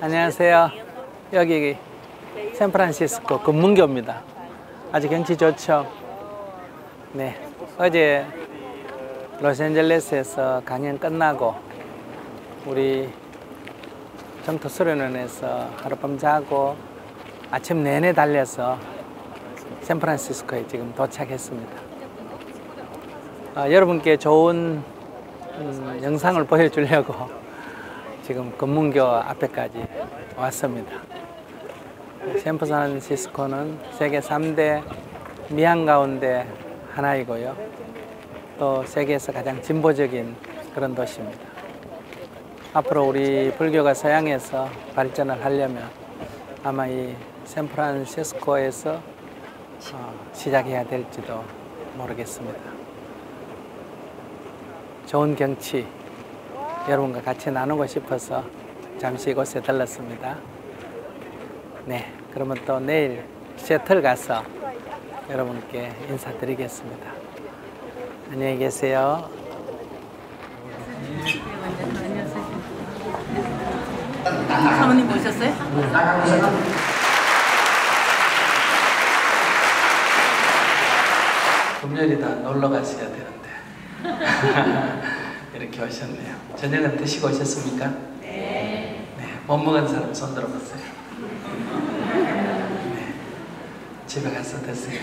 안녕하세요. 여기 샌프란시스코 금문교입니다. 아주 경치 좋죠? 네. 어제 로스앤젤레스에서 강연 끝나고 우리 정토 수련원에서 하룻밤 자고 아침 내내 달려서 샌프란시스코에 지금 도착했습니다. 아, 여러분께 좋은 음, 영상을 보여주려고 지금 금문교 앞에까지 왔습니다. 샌프란시스코는 세계 3대 미항 가운데 하나이고요. 또 세계에서 가장 진보적인 그런 도시입니다. 앞으로 우리 불교가 서양에서 발전을 하려면 아마 이 샌프란시스코에서 어, 시작해야 될지도 모르겠습니다. 좋은 경치 여러분과 같이 나누고 싶어서 잠시 이곳에 들렀습니다. 네, 그러면 또 내일 셔틀 가서 여러분께 인사드리겠습니다. 안녕히 계세요. 사모님 모셨어요? 금요일이다 놀러 가셔야 되는데 이렇게 오셨네요. 저녁은 드시고 오셨습니까? 못 먹은 사람 손 들어보세요. 네. 집에 가서 드세요.